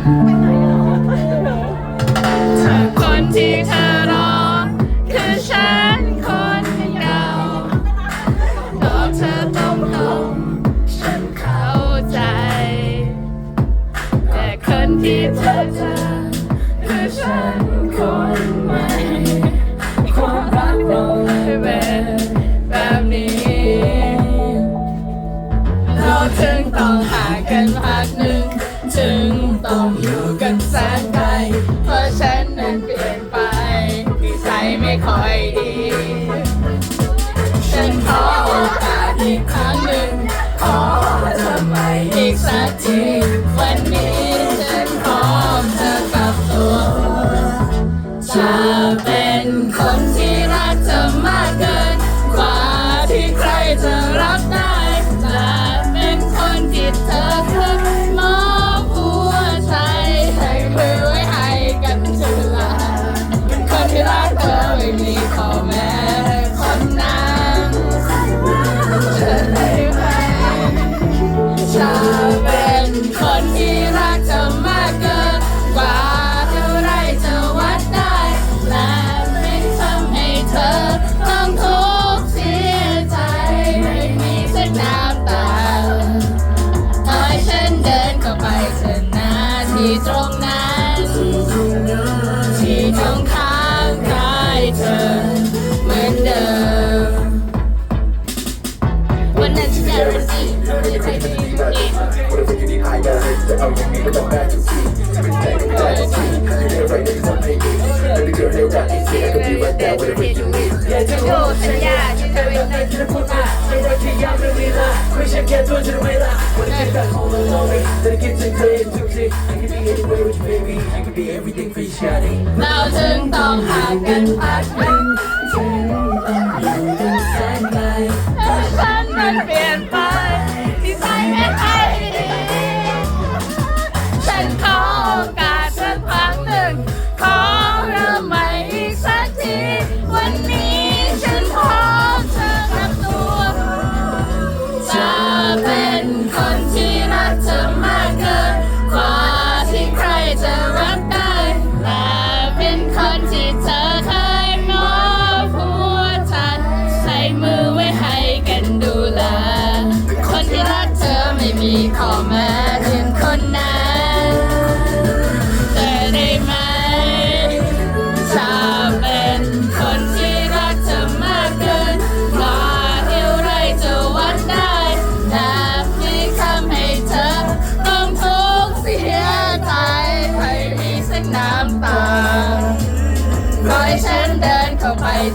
เธอคนที่เธอรอคือฉันคนเก่าบอกเธอตรงๆฉันเข้าใจ แต่คนที่เธอเจอคือฉัน ไม่ค่อยดี ฉันขอโอกาสอีกครั้งหนึ่ง ขอเธอใหม่อีกสักที วันนี้ฉันพร้อมจะกลับตัว จะเป็นคนที่ วันนั้นฉันการันตีเราได้ใจดีดี โยสัญญาที่เธอเป็นในที่พูดมาไม่ได้แค่ย้ำเรื่องเวลาไม่ใช่แค่ตัวฉันเวลาวันนี้แต่ของเราเราไม่แต่คิดถึงเธอทุกที I can be anywhere with you baby I can be everything for you shawty เราจึงต้องห่างกันพักหนึ่ง fan.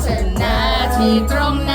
ถอะนาทีตรงนั้น